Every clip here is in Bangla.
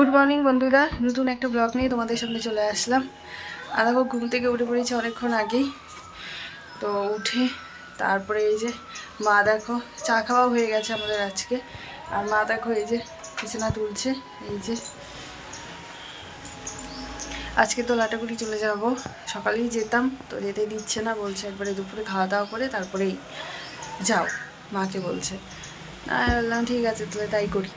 গুড মর্নিং বন্ধুরা। নতুন একটা ব্লগ নিয়ে তোমাদের সামনে চলে আসলাম। আর দেখো ঘুম থেকে উঠে পড়েছি অনেকক্ষণ আগেই। তো উঠে তারপরে এই যে মা দেখো, চা খাওয়া হয়ে গেছে আমাদের আজকে। আর মা দেখো এই যে বিছানা তুলছে, এই যে আজকে তো লাটাগুড়ি চলে যাব। সকালেই যেতাম, তো যেতে দিচ্ছে না, বলছে একবারে দুপুরে খাওয়া দাওয়া করে তারপরেই যাও, মাকে বলছে। আর বললাম, ঠিক আছে, তাহলে তাই করি।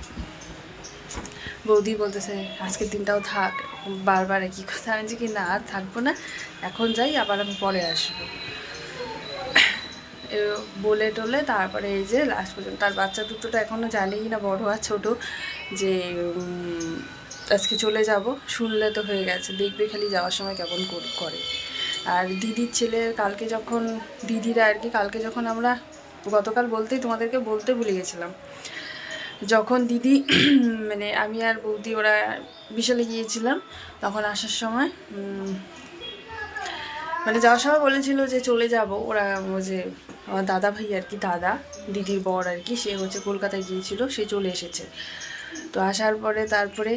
বৌদি বলতেছে, আজকের দিনটাও থাক, বারবার একই কথা আমি কি না, আর থাকব না, এখন যাই, আবার আমি পরে আসব। বলে টলে তারপরে এই যে লাস্ট পর্যন্ত, তার বাচ্চা দুটোটা এখনও জানেই না, বড় আর ছোট, যে আজকে চলে যাব, শুনলে তো হয়ে গেছে, দেখবে খালি যাওয়ার সময় কেমন করে। আর দিদির ছেলে কালকে যখন, দিদিরা আর কি, কালকে যখন আমরা, গতকাল বলতেই তোমাদেরকে বলতে ভুলে গেছিলাম যখন দিদি মানে আমি আর বৌদি ওরা বিশালে গিয়েছিলাম, তখন আসার সময় মানে যাওয়ার সময় বলেছিল যে চলে যাব। ওরা যে আমার দাদা ভাই আর কি, দাদা, দিদির বর আর কি, সে হচ্ছে কলকাতায় গিয়েছিল, সে চলে এসেছে। তো আসার পরে তারপরে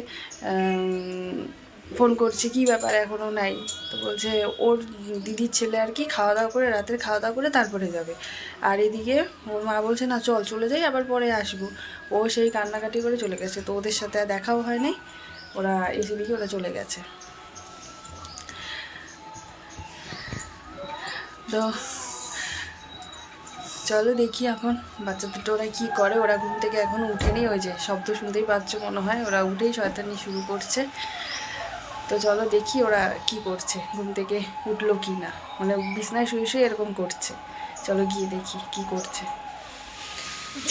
ফোন করছে, কি ব্যাপার এখনও নাই? তো বলছে, ওর দিদির ছেলে আর কি খাওয়া দাওয়া করে, রাতের খাওয়া দাওয়া করে তারপরে যাবে। আর এদিকে ওর মা বলছে, না, চল, চলে যাই, আবার পরে আসব। ও সেই কান্নাকাটি করে চলে গেছে। তো ওদের সাথে দেখাও হয় নাই ওরা এসে দিকে ওরা চলে গেছে। তো চলো দেখি এখন বাচ্চা দুটো ওরা কী করে। ওরা ঘুম থেকে এখনও উঠেনি। ওই যে শব্দ শুনতেই পাচ্ছ মনে হয়। ওরা উঠেই শয়তানি শুরু করছে। তো চলো দেখি ওরা কি করছে। ঘুম থেকে উঠল কি না। মানে বিছনায় শুয়ে শুয়ে এরকম করছে। চলো গিয়ে দেখি কি করছে।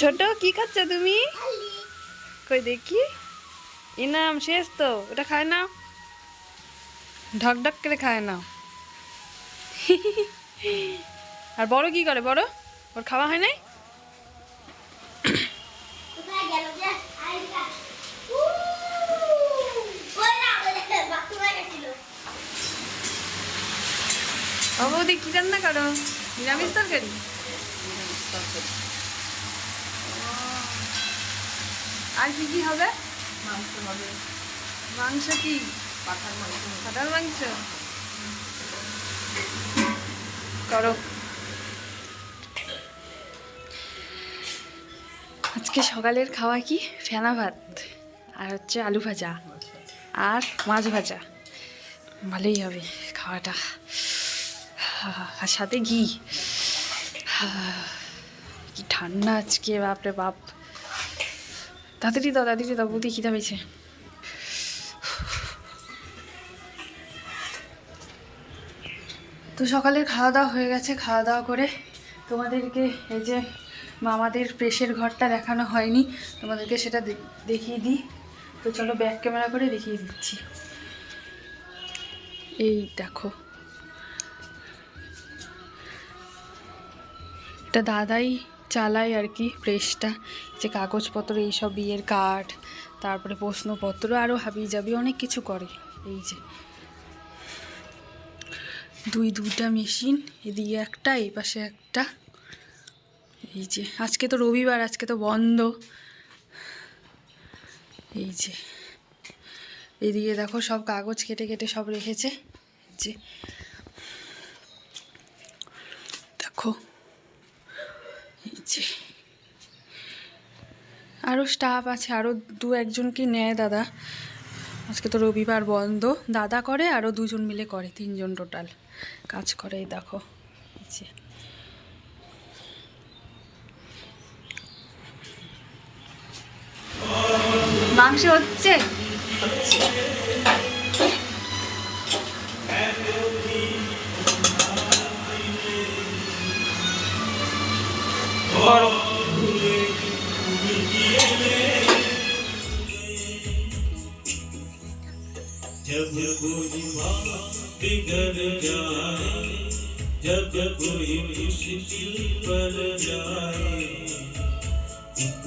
ছোট, কি খাচ্ছ তুমি? কই দেখি। ইনাম, শেষ তো, ওটা খায় না। ঢক ঢক করে খায় না। আর বড় কি করে, বড়? ওর খাওয়া হয় নাই? ও বৌদি, কি রান্না করো? নিরামিষ তরকারি? আর কি কি হবে? মাংস হবে। মাংস কি? পাঠার মাংস। পাটার মাংস? করো। আজকে সকালের খাওয়া কি? ফেনা ভাত আর হচ্ছে আলু ভাজা আর মাছ ভাজা। ভালোই হবে খাওয়াটা। আর সাথে ঘি। কি ঠান্ডা আজকে বাপরে বাপ। তাড়াতাড়ি দাও তাড়াতাড়ি দাও বুদ্ধি খিদা পেয়েছে। তো সকালে খাওয়া দাওয়া হয়ে গেছে খাওয়া দাওয়া করে তোমাদেরকে এই যে মামাদের প্রেসের ঘরটা দেখানো হয়নি, তোমাদেরকে সেটা দেখিয়ে দিই। তো চলো ব্যাক ক্যামেরা করে দেখিয়ে দিচ্ছি। এই দেখো। এটা দাদাই চালায় আর কি প্রেসটা যে কাগজপত্র এইসব বিয়ের কার্ড তারপরে প্রশ্নপত্র আরও হাবি যাবি অনেক কিছু করে। এই যে। দুই দুটা মেশিন এদিকে একটা, এই পাশে একটা। এই যে। আজকে তো রবিবার, আজকে তো বন্ধ। এই যে। এদিকে দেখো, সব কাগজ কেটে কেটে সব রেখেছে। যে। দেখো। যে আরও স্টাফ আছে আরও দু একজনকে নেয় দাদা। আজকে তো রবিবার বন্ধ। দাদা করে আরও দুজন মিলে করে, তিনজন টোটাল কাজ করে দেখো। মাংস হচ্ছে? বড় जब कोई बिगड़ जाए जब कोई मुश्किल पर जाए एक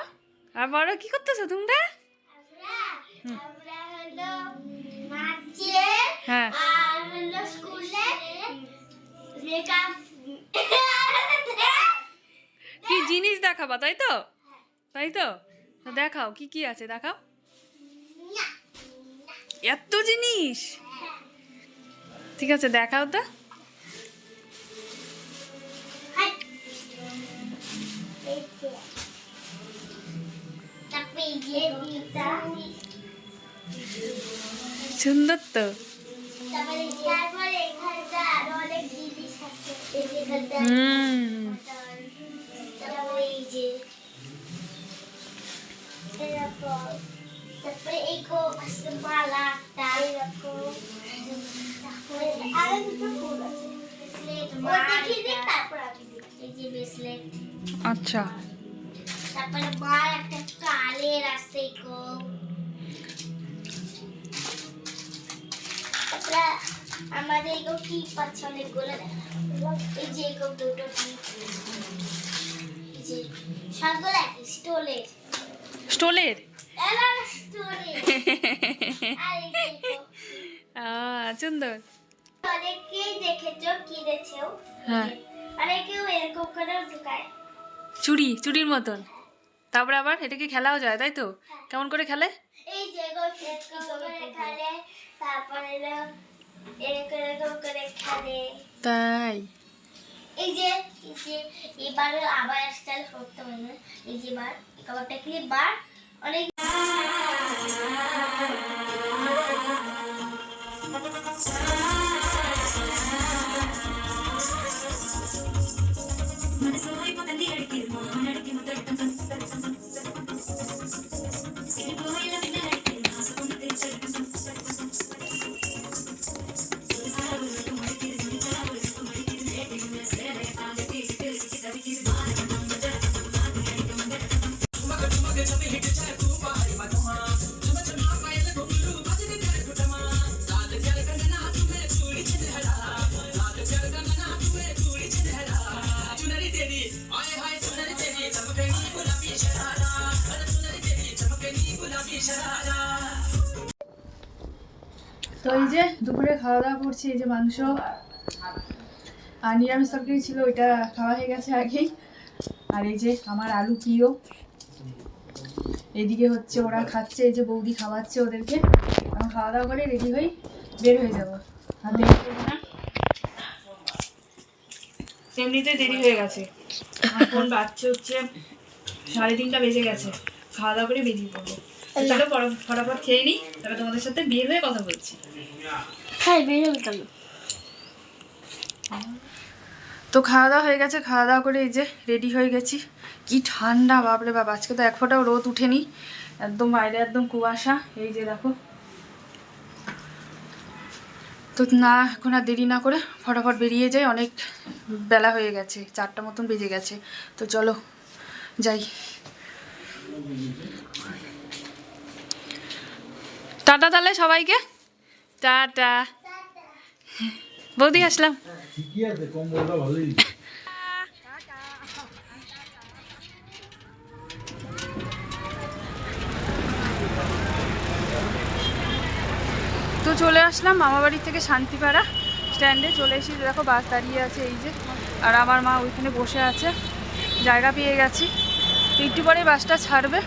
আর বড় কি করতেছো তোমরা? হ্যাঁ। কি জিনিস দেখাবা তাই তো? তাই তো? দেখাও কি কি আছে দেখাও। এত জিনিস? ঠিক আছে দেখাও তো। হাই সুন্দর তো তারপরে তারপরে এখানটা আরও অনেক জিনিস আছে এই যে এখানটা হুম তারপরে এই যে এরকম তারপরে এই কো আজকে মালা তার এরকম তারপরে আরও দুটো ফুল আছে ও দেখিয়ে দিই তারপর আমি দিই। এই যে ব্রেসলেট আচ্ছা তারপরে মার একটা কালের আছে এই কো তারপরে আমাদের এগো কি পাচ্ছে অনেকগুলো দেখা এই যে দুটো যে সবগুলো একই স্টোলের। স্টোলের? এলা স্টোলের। আর এই যে এগো আহ, সুন্দর। অনেকেই দেখেছ কিনেছেও। হ্যাঁ। অনেকেও এরকম করেও ঢুকায়। চুড়ি চুড়ির মতন। তারপরে আবার এটাকে খেলাও যায় তাই তো? কেমন করে খেলে? এই যে গো এরকম করে খেলে তারপরে এলো এরকম এরকম করে খেলে। তাই। এই যে, এই এবার আবার স্টাইল করতে হবে এই যে বার কাবারটা ক্লিপ বার, অনেক দুপুরে খাওয়া দাওয়া করছি, এই যে মাংস। আর নিরামিষ তরকারি ছিল, ওইটা খাওয়া হয়ে গেছে আগেই। আর এই যে আমার আলু প্রিয়। এদিকে হচ্ছে ওরা খাচ্ছে, এই যে বৌদি খাওয়াচ্ছে ওদেরকে। এখন খাওয়া দাওয়া করে রেডি হই, বের হয়ে যাব। আর দেরি করব না। এমনিতে দেরি হয়ে গেছে। এখন বাচ্চা হচ্ছে সাড়ে তিনটা বেজে গেছে। খাওয়া দাওয়া করে বেরিয়ে পড়ব। চলো ফটাফট খেয়ে নিই তারপর তোমাদের সাথে বের হয়ে কথা বলছি। হ্যাঁ বেরোতাম তো খাওয়া দাওয়া হয়ে গেছে খাওয়া দাওয়া করে এই যে রেডি হয়ে গেছি। কি ঠান্ডা বাপরে বাপ আজকে তো এক ফোঁটাও রোদ উঠেনি। একদম বাইরে একদম কুয়াশা এই যে দেখো। তো না এখন আর দেরি না করে ফটাফট বেরিয়ে যাই অনেক বেলা হয়ে গেছে চারটা মতন বেজে গেছে। তো চলো যাই। টাটা তাহলে সবাইকে। টাটা। বৌদি আসলাম। তো চলে আসলাম মামা বাড়ি থেকে শান্তিপাড়া স্ট্যান্ডে। চলে এসে দেখো বাস দাঁড়িয়ে আছে এই যে। আর আমার মা ওইখানে বসে আছে। জায়গা পেয়ে গেছি। একটু পরে বাসটা ছাড়বে।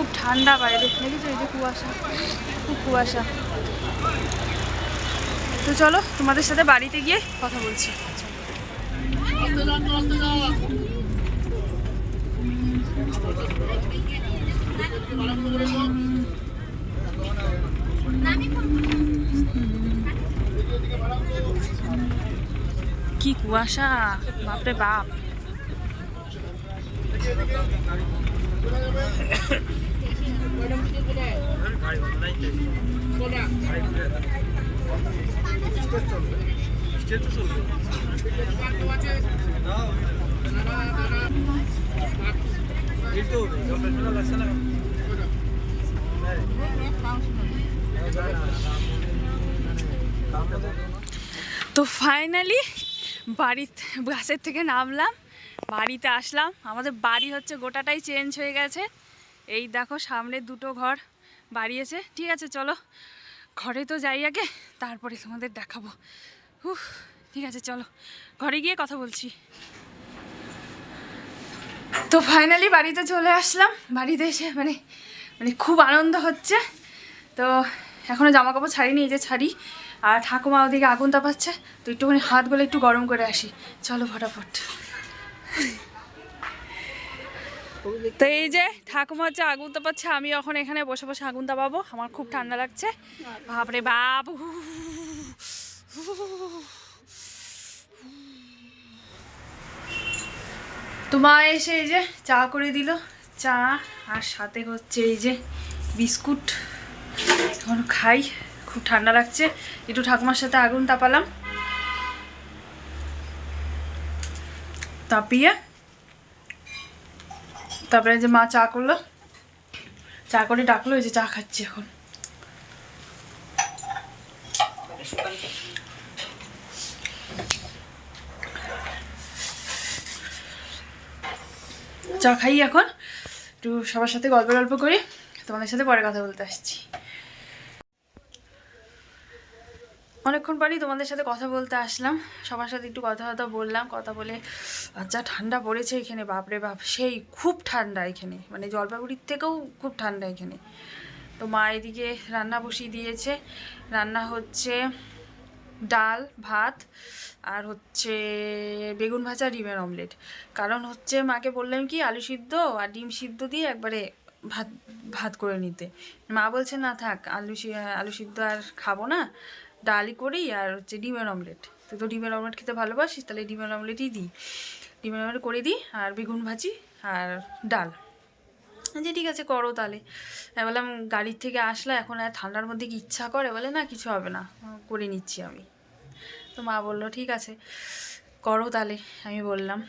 খুব ঠান্ডা বাইরে, দেখেছ? এই যে কুয়াশা, খুব কুয়াশা। তো চলো, তোমাদের সাথে বাড়িতে গিয়ে কথা বলছি। কি কুয়াশা, বাপরে বাপ। তো ফাইনালি বাড়িতে বাসের থেকে নামলাম, বাড়িতে আসলাম। আমাদের বাড়ি হচ্ছে গোটাটাই চেঞ্জ হয়ে গেছে। এই দেখো সামনে দুটো ঘর। বাড়িয়েছে ঠিক আছে, চলো। ঘরে তো যাই আগে, তারপরে তোমাদের দেখাবো। উফ, ঠিক আছে, চলো। ঘরে গিয়ে কথা বলছি। তো ফাইনালি বাড়িতে চলে আসলাম। বাড়িতে এসে মানে মানে খুব আনন্দ হচ্ছে। তো এখনও জামা কাপড় ছাড়িনি, এই যে ছাড়ি। আর ঠাকুমা ওদিকে আগুন তাপাচ্ছে। তো একটুখানি হাতগুলো একটু গরম করে আসি। চলো, ফটাফট। তো এই যে ঠাকুমা হচ্ছে আগুন তাপাচ্ছে আমি এখন এখানে বসে বসে আগুন তাপাবো আমার খুব ঠান্ডা লাগছে বাপরে বাপ তো মা এসে এই যে চা করে দিল চা আর সাথে হচ্ছে এই যে বিস্কুট এখন খাই খুব ঠান্ডা লাগছে একটু ঠাকুমার সাথে আগুন তাপালাম তাপিয়ে তারপরে যে মা চা করল, চা করে ডাকলো, এই যে চা খাচ্ছি এখন। চা খাই এখন, একটু সবার সাথে গল্প গল্প করি, তোমাদের সাথে পরে কথা বলতে আসছি। অনেকক্ষণ পরই তোমাদের সাথে কথা বলতে আসলাম। সবার সাথে একটু কথা কথা বললাম, কথা বলে আচ্ছা ঠান্ডা পড়েছে এখানে, বাপরে বাপ, সেই খুব ঠান্ডা এখানে মানে জলপাইগুড়ির থেকেও খুব ঠান্ডা এখানে। তো মা এদিকে রান্না বসিয়ে দিয়েছে। রান্না হচ্ছে ডাল, ভাত আর হচ্ছে বেগুন ভাজা ডিমের অমলেট। কারণ হচ্ছে মাকে বললাম কি, আলু সিদ্ধ আর ডিম সিদ্ধ দিয়ে একবারে ভাত ভাত করে নিতে। মা বলছে, না থাক, আলু আলু সিদ্ধ আর খাব না। ডালই করি আর হচ্ছে ডিমের অমলেট। তুই তো ডিমের অমলেট খেতে ভালোবাসিস? তাহলে ডিমের অমলেটই দিই। ডিমের অমলেট করে দিই আর বেগুন ভাজি আর ডাল। যে ঠিক আছে, করো তাহলে। আমি বললাম, গাড়ির থেকে আসলা এখন আর ঠান্ডার মধ্যে কি ইচ্ছা করে? বলে, না, কিছু হবে না। করে নিচ্ছি আমি। তো মা বলল, ঠিক আছে, করো তাহলে। আমি বললাম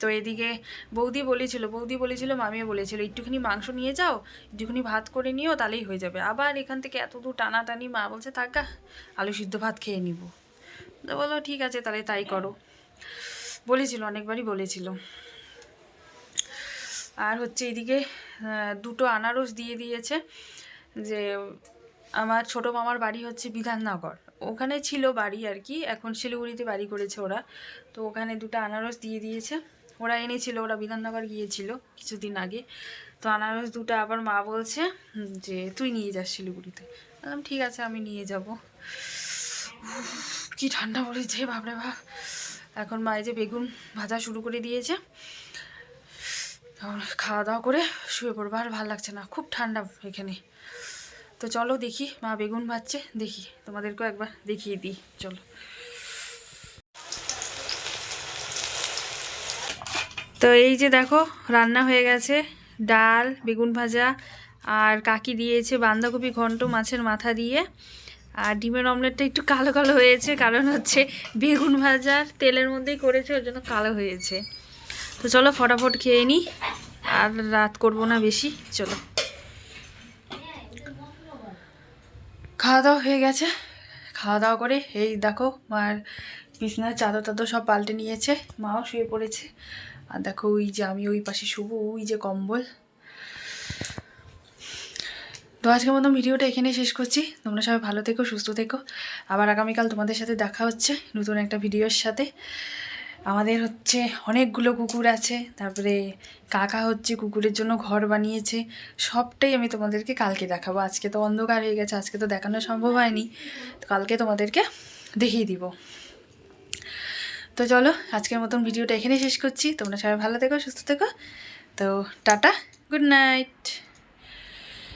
তো এদিকে বৌদি বলেছিল বৌদি বলেছিল, মামিও বলেছিল, একটুখানি মাংস নিয়ে যাও, একটুখানি ভাত করে নিও, তাহলেই হয়ে যাবে। আবার এখান থেকে এত দূর টানাটানি, মা বলছে, থাকা আলু সিদ্ধ ভাত খেয়ে নিব। তো বলো ঠিক আছে, তাহলে তাই করো। বলেছিল, অনেকবারই বলেছিল। আর হচ্ছে এদিকে দুটো আনারস দিয়ে দিয়েছে, যে আমার ছোটো মামার বাড়ি হচ্ছে বিধাননগর। ওখানে ছিল বাড়ি আর কি, এখন শিলিগুড়িতে বাড়ি করেছে ওরা। তো ওখানে দুটো আনারস দিয়ে দিয়েছে। ওরা এনেছিল, ওরা বিধাননগর গিয়েছিল কিছুদিন আগে। তো আনারস দুটো আবার মা বলছে যে তুই নিয়ে যাস শিলিগুড়িতে। বললাম, ঠিক আছে, আমি নিয়ে যাব। কি ঠান্ডা পড়েছে, বাপরে বাপ। এখন মা যে বেগুন ভাজা শুরু করে দিয়েছে খাওয়া দাওয়া করে শুয়ে পড়ব, আর ভালো লাগছে না, খুব ঠান্ডা এখানে। তো চলো দেখি মা বেগুন ভাজছে, দেখি তোমাদেরকেও একবার দেখিয়ে দিই, চলো। তো এই যে দেখো, রান্না হয়ে গেছে। ডাল, বেগুন ভাজা, আর কাকি দিয়েছে বাঁধাকপি ঘন্ট মাছের মাথা দিয়ে। আর ডিমের অমলেটটা একটু কালো কালো হয়েছে, কারণ হচ্ছে বেগুন ভাজার তেলের মধ্যেই করেছে, ওর জন্য কালো হয়েছে। তো চলো ফটাফট খেয়ে নিই আর রাত করব না বেশি, চলো। খাওয়া দাওয়া হয়ে গেছে। খাওয়া দাওয়া করে এই দেখো, মার বিছনার চাদর টাদর সব পাল্টে নিয়েছে, মাও শুয়ে পড়েছে। আর দেখো ওই যে আমি ওই পাশে শুবো, ওই যে কম্বল। তো আজকের মতো ভিডিওটা এখানেই শেষ করছি। তোমরা সবাই ভালো থেকো, সুস্থ থেকো। আবার আগামীকাল তোমাদের সাথে দেখা হচ্ছে নতুন একটা ভিডিওর সাথে। আমাদের হচ্ছে অনেকগুলো কুকুর আছে, তারপরে কাকা হচ্ছে কুকুরের জন্য ঘর বানিয়েছে। সবটাই আমি তোমাদেরকে কালকে দেখাবো। আজকে তো অন্ধকার হয়ে গেছে, আজকে তো দেখানো সম্ভব হয়নি। তো কালকে তোমাদেরকে দেখিয়ে দিব। তো চলো, আজকের মতন ভিডিওটা এখানেই শেষ করছি। তোমরা সবাই ভালো থেকো, সুস্থ থেকো। তো টাটা, গুড নাইট।